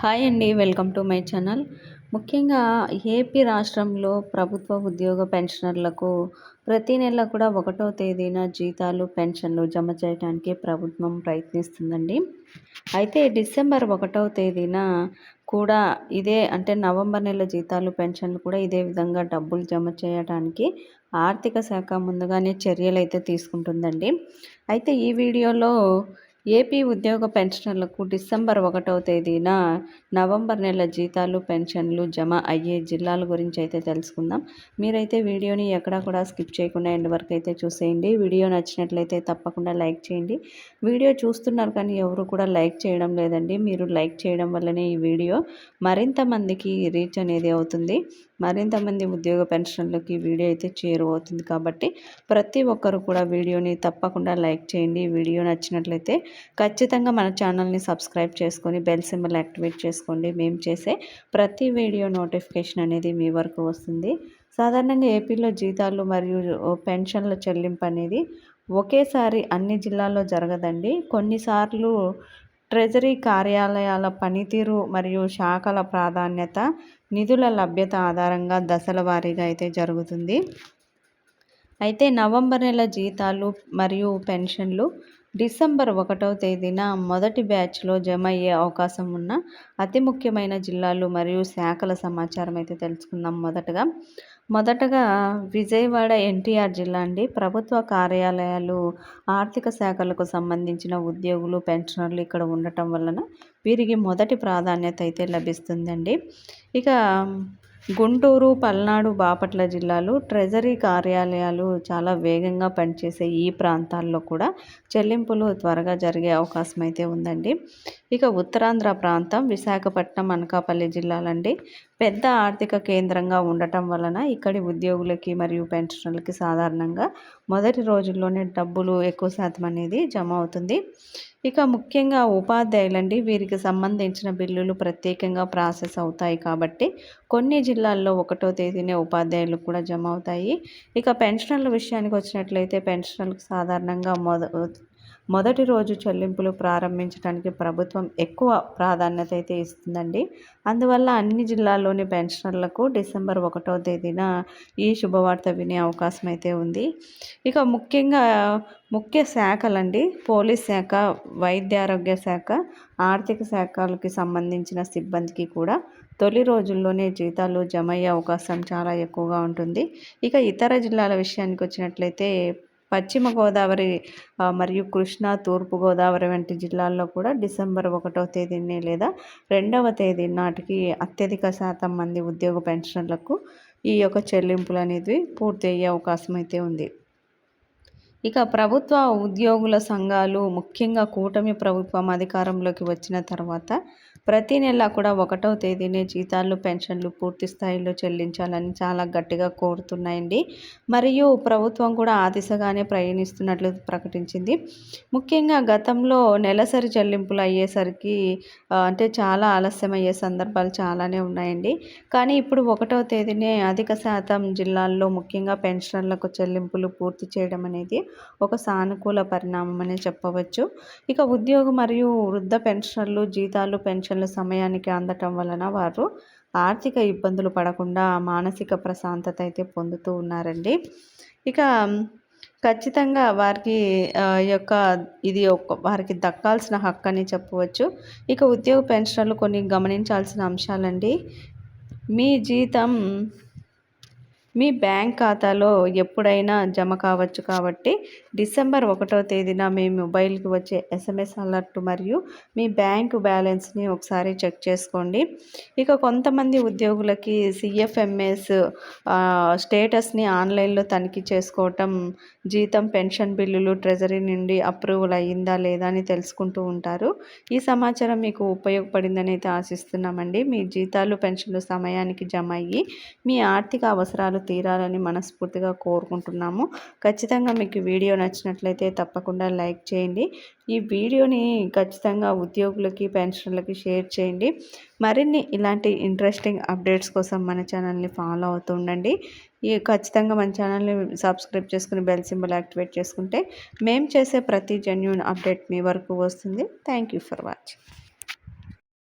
Hi అండి welcome to my channel. ముఖ్యంగా AP రాష్ట్రంలో ప్రభుత్వ ఉద్యోగ పెన్షనర్లకు ప్రతి నెల కూడా ఒకటో తేదీన జీతాలు పెన్షన్లు జమ చేయడానికి ప్రభుత్వం ప్రయత్నిస్తుందండి. అయితే డిసెంబర్ ఒకటవ తేదీన కూడా ఇదే అంటే నవంబర్ నెల జీతాలు పెన్షన్లు కూడా ఇదే విధంగా డబ్బులు జమ చేయడానికి ఆర్థిక శాఖ ముందుగానే చర్యలు అయితే తీసుకుంటుందండి. అయితే ఈ వీడియోలో ఏపీ ఉద్యోగ పెన్షనర్లకు డిసెంబర్ ఒకటవ తేదీన నవంబర్ నెల జీతాలు పెన్షన్లు జమ అయ్యే జిల్లాల గురించి అయితే తెలుసుకుందాం. మీరైతే వీడియోని ఎక్కడా కూడా స్కిప్ చేయకుండా ఎండ్ వరకు అయితే చూసేయండి. వీడియో నచ్చినట్లయితే తప్పకుండా లైక్ చేయండి. వీడియో చూస్తున్నారు కానీ ఎవరు కూడా లైక్ చేయడం లేదండి. మీరు లైక్ చేయడం వల్లనే ఈ వీడియో మరింత మందికి రీచ్ అనేది అవుతుంది. మరింత మంది ఉద్యోగ పెన్షన్లకి వీడియో అయితే చేరువవుతుంది. కాబట్టి ప్రతి ఒక్కరు కూడా వీడియోని తప్పకుండా లైక్ చేయండి. వీడియో నచ్చినట్లయితే ఖచ్చితంగా మన ఛానల్ని సబ్స్క్రైబ్ చేసుకొని బెల్ సింబల్ యాక్టివేట్ చేసుకోండి. మేము చేసే ప్రతి వీడియో నోటిఫికేషన్ అనేది మీ వరకు వస్తుంది. సాధారణంగా ఏపీలో జీతాలు మరియు పెన్షన్ల చెల్లింపు అనేది ఒకేసారి అన్ని జిల్లాల్లో జరగదండి. కొన్నిసార్లు ట్రెజరీ కార్యాలయాల పనితీరు మరియు శాఖల ప్రాధాన్యత నిధుల లభ్యత ఆధారంగా దశల వారీగా అయితే జరుగుతుంది. అయితే నవంబర్ నెల జీతాలు మరియు పెన్షన్లు డిసెంబర్ ఒకటవ తేదీన మొదటి బ్యాచ్లో జమ అయ్యే అవకాశం ఉన్న అతి ముఖ్యమైన జిల్లాలు మరియు శాఖల సమాచారం అయితే తెలుసుకుందాం మొదటగా. మొదటగా విజయవాడ ఎన్టీఆర్ జిల్లా అండి. ప్రభుత్వ కార్యాలయాలు ఆర్థిక శాఖలకు సంబంధించిన ఉద్యోగులు పెన్షనర్లు ఇక్కడ ఉండటం వలన వీరికి మొదటి ప్రాధాన్యత అయితే లభిస్తుందండి. ఇక గుంటూరు పల్నాడు బాపట్ల జిల్లాలు ట్రెజరీ కార్యాలయాలు చాలా వేగంగా పనిచేసే ఈ ప్రాంతాల్లో కూడా చెల్లింపులు త్వరగా జరిగే అవకాశం అయితే ఉందండి. ఇక ఉత్తరాంధ్ర ప్రాంతం విశాఖపట్నం అనకాపల్లి జిల్లాలండి. పెద్ద ఆర్థిక కేంద్రంగా ఉండటం వలన ఇక్కడి ఉద్యోగులకి మరియు పెన్షనర్లకి సాధారణంగా మొదటి రోజుల్లోనే డబ్బులు ఎక్కువ శాతం అనేది జమ అవుతుంది. ఇక ముఖ్యంగా ఉపాధ్యాయులండి వీరికి సంబంధించిన బిల్లులు ప్రత్యేకంగా ప్రాసెస్ అవుతాయి కాబట్టి కొన్ని జిల్లాల్లో ఒకటో తేదీనే ఉపాధ్యాయులు కూడా జమ అవుతాయి. ఇక పెన్షనర్ల విషయానికి వచ్చినట్లయితే పెన్షనర్లకు సాధారణంగా మొద మొదటి రోజు చెల్లింపులు ప్రారంభించడానికి ప్రభుత్వం ఎక్కువ ప్రాధాన్యత అయితే ఇస్తుందండి. అందువల్ల అన్ని జిల్లాల్లోని పెన్షనర్లకు డిసెంబర్ ఒకటో తేదీన ఈ శుభవార్త వినే అవకాశం అయితే ఉంది. ఇక ముఖ్యంగా ముఖ్య శాఖలండి. పోలీస్ శాఖ వైద్యారోగ్య శాఖ ఆర్థిక శాఖలకి సంబంధించిన సిబ్బందికి కూడా తొలి రోజుల్లోనే జీతాలు జమ అయ్యే అవకాశం చాలా ఎక్కువగా ఉంటుంది. ఇక ఇతర జిల్లాల విషయానికి వచ్చినట్లయితే పశ్చిమ గోదావరి మరియు కృష్ణా తూర్పు గోదావరి వంటి జిల్లాల్లో కూడా డిసెంబర్ ఒకటవ తేదీని లేదా రెండవ తేదీ నాటికి అత్యధిక శాతం మంది ఉద్యోగ పెన్షన్లకు ఈ యొక్క చెల్లింపులు అనేది పూర్తి అయ్యే అవకాశం అయితే ఉంది. ఇక ప్రభుత్వ ఉద్యోగుల సంఘాలు ముఖ్యంగా కూటమి ప్రభుత్వం అధికారంలోకి వచ్చిన తర్వాత ప్రతి నెల కూడా ఒకటవ తేదీనే జీతాలు పెన్షన్లు పూర్తి స్థాయిలో చెల్లించాలని చాలా గట్టిగా కోరుతున్నాయండి. మరియు ప్రభుత్వం కూడా ఆ దిశగానే ప్రయాణిస్తున్నట్లు ప్రకటించింది. ముఖ్యంగా గతంలో నెలసరి చెల్లింపులు అయ్యేసరికి అంటే చాలా ఆలస్యం అయ్యే సందర్భాలు చాలానే ఉన్నాయండి. కానీ ఇప్పుడు ఒకటవ తేదీనే అధిక శాతం జిల్లాల్లో ముఖ్యంగా పెన్షన్లకు చెల్లింపులు పూర్తి చేయడం అనేది ఒక సానుకూల పరిణామం అనే చెప్పవచ్చు. ఇక ఉద్యోగం మరియు వృద్ధ పెన్షన్లు జీతాలు పెన్షన్ పెన్షన్లు సమయానికి అందటం వలన వారు ఆర్థిక ఇబ్బందులు పడకుండా మానసిక ప్రశాంతత అయితే పొందుతూ ఉన్నారండి. ఇక ఖచ్చితంగా వారికి యొక్క ఇది ఒక వారికి దక్కాల్సిన హక్కు అని చెప్పవచ్చు. ఇక ఉద్యోగ పెన్షన్లు కొన్ని గమనించాల్సిన అంశాలండి. మీ జీతం మీ బ్యాంక్ ఖాతాలో ఎప్పుడైనా జమ కావచ్చు కాబట్టి డిసెంబర్ ఒకటో తేదీన మీ మొబైల్కి వచ్చే ఎస్ఎంఎస్ అలర్ట్ మరియు మీ బ్యాంకు బ్యాలెన్స్ని ఒకసారి చెక్ చేసుకోండి. ఇక కొంతమంది ఉద్యోగులకి సిఎఫ్ఎంఎస్ స్టేటస్ని ఆన్లైన్లో తనిఖీ చేసుకోవటం జీతం పెన్షన్ బిల్లులు ట్రెజరీ నుండి అప్రూవల్ అయ్యిందా లేదా అని తెలుసుకుంటూ ఉంటారు. ఈ సమాచారం మీకు ఉపయోగపడిందని అయితే ఆశిస్తున్నామండి. మీ జీతాలు పెన్షన్లు సమయానికి జమ అయ్యి మీ ఆర్థిక అవసరాలు తీరాలని మనస్ఫూర్తిగా కోరుకుంటున్నాము. ఖచ్చితంగా మీకు వీడియో నచ్చినట్లయితే తప్పకుండా లైక్ చేయండి. ఈ వీడియోని ఖచ్చితంగా ఉద్యోగులకి పెన్షన్లకి షేర్ చేయండి. మరిన్ని ఇలాంటి ఇంట్రెస్టింగ్ అప్డేట్స్ కోసం మన ఛానల్ని ఫాలో అవుతూ ఉండండి. ఈ ఖచ్చితంగా మన ఛానల్ని సబ్స్క్రైబ్ చేసుకుని బెల్ సింబల్ యాక్టివేట్ చేసుకుంటే మేము చేసే ప్రతి జెన్యున్ అప్డేట్ మీ వరకు వస్తుంది. Thank you for watching.